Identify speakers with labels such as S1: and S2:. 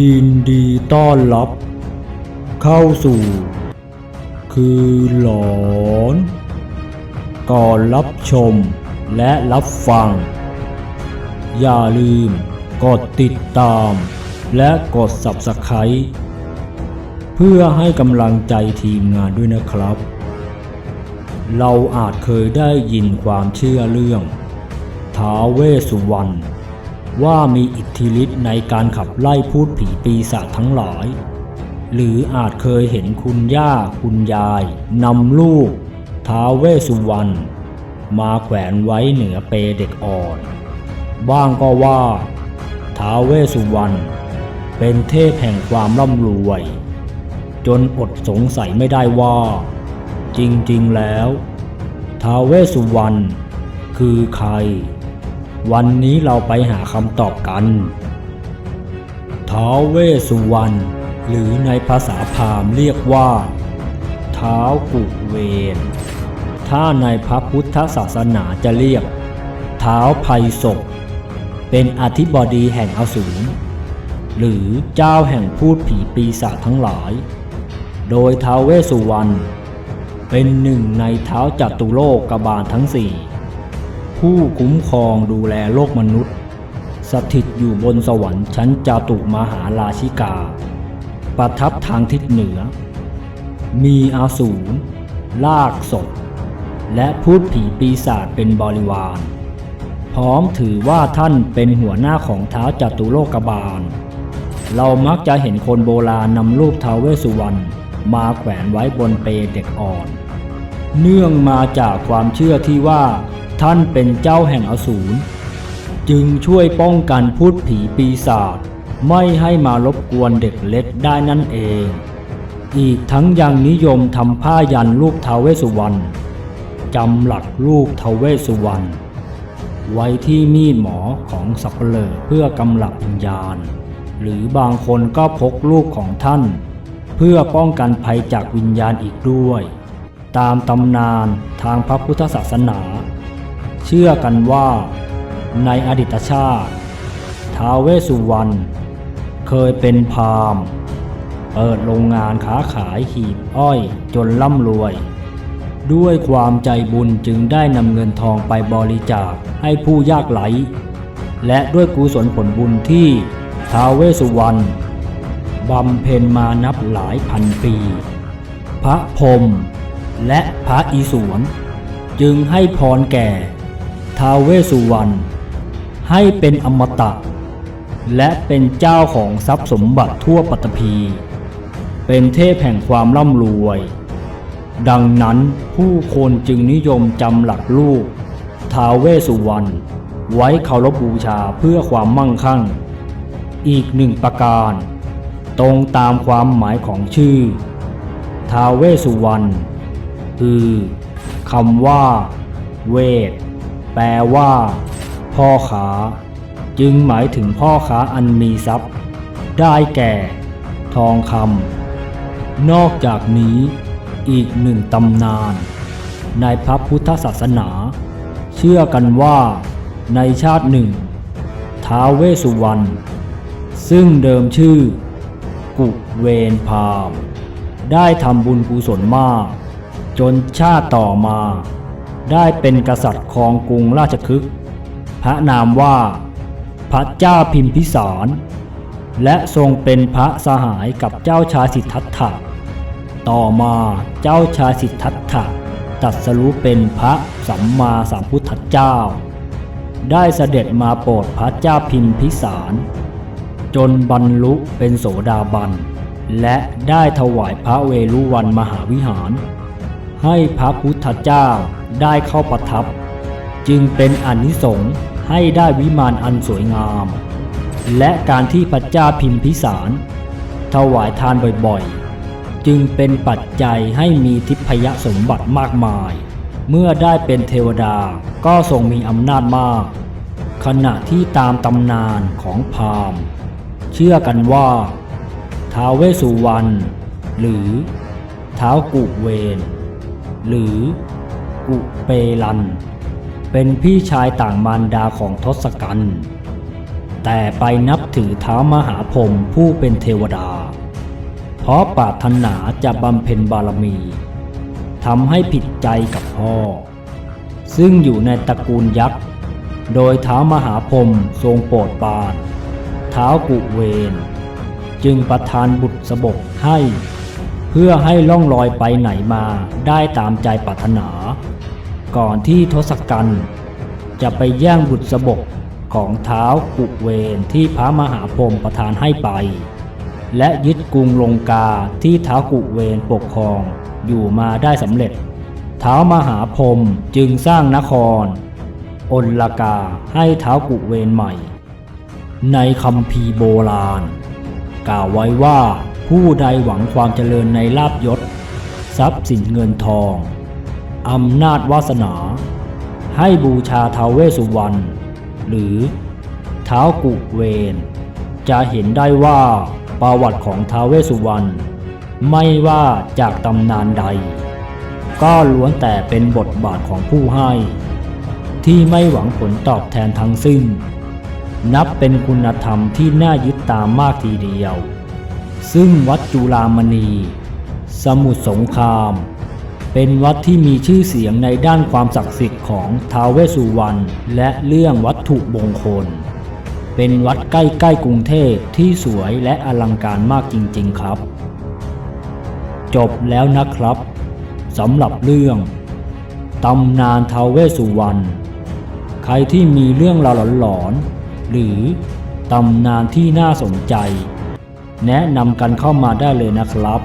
S1: ยินดีต้อนรับ เข้าสู่ คือหลอน ก่อนรับชมและรับฟัง อย่าลืมกดติดตาม และกด Subscribe เพื่อให้กำลังใจทีมงานด้วยนะครับ เราอาจเคยได้ยินความเชื่อเรื่องท้าเวสุวรรณ ว่ามีอิทธิฤทธิ์ในการขับไล่พูดผีปีศาจทั้งหลาย หรืออาจเคยเห็นคุณย่าคุณยายนำลูกท้าเวสุวรรณมาแขวนไว้เหนือเปเด็กอ่อน บ้างก็ว่าท้าเวสุวรรณเป็นเทพแห่งความร่ำรวย จนอดสงสัยไม่ได้ว่า จริงๆแล้วท้าเวสุวรรณคือใคร วันนี้เราไปหาคำตอบกันท้าวเวสุวรรณหรือในภาษาพราหมณ์เรียกว่าท้าวกุเวน ถ้าในพระพุทธศาสนาจะเรียกท้าวไพศพเป็นอธิบดีแห่งอสูรหรือเจ้าแห่งพูดผีปีศาจทั้งหลาย โดยท้าวเวสุวรรณเป็นหนึ่งในเท้าวจัตุโลกกบาลทั้งสี่ ผู้คุ้มครองดูแลโลกมนุษย์ สถิตอยู่บนสวรรค์ชั้นจาตุมหาราชิกา ประทับทางทิศเหนือ มีอาสูรลากศพและพูดผีปีศาจเป็นบริวาร พร้อมถือว่าท่านเป็นหัวหน้าของเท้าวจัตุโลกบาล เรามักจะเห็นคนโบราณนำรูปท้าวเวสุวรรณมาแขวนไว้บนเปเด็กอ่อน เนื่องมาจากความเชื่อที่ว่า ท่านเป็นเจ้าแห่งอสูรจึงช่วยป้องกันพูดผีปีศาจไม่ให้มารบกวนเด็กเล็กได้นั่นเอง อีกทั้งยังนิยมทำผ้ายันรูปทาวเวสุวรรณจำหลักรูปทาวเวสุวรรณไว้ที่มีดหมอของสับเลอเพื่อกำลับวิญญาณ หรือบางคนก็พกรูปของท่าน เพื่อป้องกันภัยจากวิญญาณอีกด้วย ตามตำนานทางพระพุทธศาสนา เชื่อกันว่า ในอดีตชาติท้าวเวสสุวรรณเคยเป็นพามเปิดโรงงานค้าขายหีบอ้อยจนร่ำรวย ด้วยความใจบุญจึงได้นำเงินทองไปบริจาคให้ผู้ยากไร้และด้วยกุศลผลบุญที่ท้าวเวสสุวรรณบำเพ็ญมานับหลายพันปี พระพรมและพระอิศวรจึงให้พรแก่ ท้าเวสุวรรณให้เป็นอมตะ และเป็นเจ้าของทรัพย์สมบัติทั่วปัตตภีเป็นเทพแห่งความร่ำรวย ดังนั้นผู้คนจึงนิยมจำหลักลูกท้าเวสุวรรณไว้เคารพบูชาเพื่อความมั่งคั่ง อีกหนึ่งประการ ตรงตามความหมายของชื่อท้าเวสสุวรรณคือคำว่า เวท แปลว่า พ่อค้าจึงหมายถึงพ่อค้าอันมีทรัพย์ ได้แก่ ทองคำนอกจากนี้ อีกหนึ่งตำนาน ในพระพุทธศาสนา เชื่อกันว่า ในชาติหนึ่ง ท้าวเวสสุวรรณซึ่งเดิมชื่อ กุเวนพาม ได้ทำบุญกุศลมาก จนชาติต่อมา ได้เป็นกษัตริย์ครองกรุงราชคฤห์พระนามว่า พระเจ้าพิมพิสาร และทรงเป็นพระสหายกับเจ้าชายสิทธัตถะ ต่อมาเจ้าชายสิทธัตถะตรัสรู้เป็นพระสัมมาสัมพุทธเจ้า ได้เสด็จมาโปรดพระเจ้าพิมพิสาร จนบรรลุเป็นโสดาบัน และได้ถวายพระเวรุวันมหาวิหาร ให้พระพุทธเจ้า ได้เข้าประทับ จึงเป็นอนิสงส์ให้ได้วิมานอันสวยงาม และการที่พระเจ้าพิมพิสาร ถวายทานบ่อยๆ จึงเป็นปัจจัยให้มีทิพยสมบัติมากมาย เมื่อได้เป็นเทวดาก็ทรงมีอำนาจมาก ขณะที่ตามตำนานของพราหมณ์ เชื่อกันว่าท้าวเวสสุวรรณหรือท้าวกุเวน หรือ กุเปลัน เป็นพี่ชายต่างมารดาของทศกัณฐ์แต่ไปนับถือเท้ามหาพรหมผู้เป็นเทวดา เพราะปรารถนาจะบำเพ็ญบารมีทำให้ผิดใจกับพ่อ ซึ่งอยู่ในตระกูลยักษ์ โดยเท้ามหาพรหมทรงโปรดปรานเท้ากุเวนจึงประทานบุตรสบกให้ เพื่อให้ล่องลอยไปไหนมาได้ตามใจปรารถนา ก่อนที่ทศกัณฐ์จะไปแย่งบุตรสบกของเท้ากุเวนที่พระมหาพรหมประทานให้ไป และยึดกรุงลงกาที่เท้ากุเวนปกครองอยู่มาได้สำเร็จ เท้ามหาพรหมจึงสร้างนครอนลกาให้เท้ากุเวนใหม่ ในคำพีโบราณ กล่าวไว้ว่าผู้ใดหวังความเจริญในลาบยศ ทรัพย์สินเงินทอง อำนาจวาสนา ให้บูชาเทาเวสุวรรณหรือเท้ากุเวนจะเห็นได้ว่าประวัติของท้าเวสุวรรณไม่ว่าจากตำนานใด ก็ล้วนแต่เป็นบทบาทของผู้ให้ ที่ไม่หวังผลตอบแทนทั้งสิ้น นับเป็นคุณธรรมที่น่ายึดตามมากทีเดียว ซึ่งวัดจุฬามณี สมุทรสงคราม เป็นวัดที่มีชื่อเสียงในด้านความศักดิ์สิทธิ์ของท้าวเวสสุวรรณและเรื่องวัตถุมงคล เป็นวัดใกล้ ๆ กรุงเทพที่สวยและอลังการมากจริง ๆ ครับ จบแล้วนะครับสำหรับเรื่องตำนานท้าวเวสสุวรรณใครที่มีเรื่องราวหลอนๆหรือตำนานที่น่าสนใจ แนะนำกันเข้ามาได้เลยนะครับ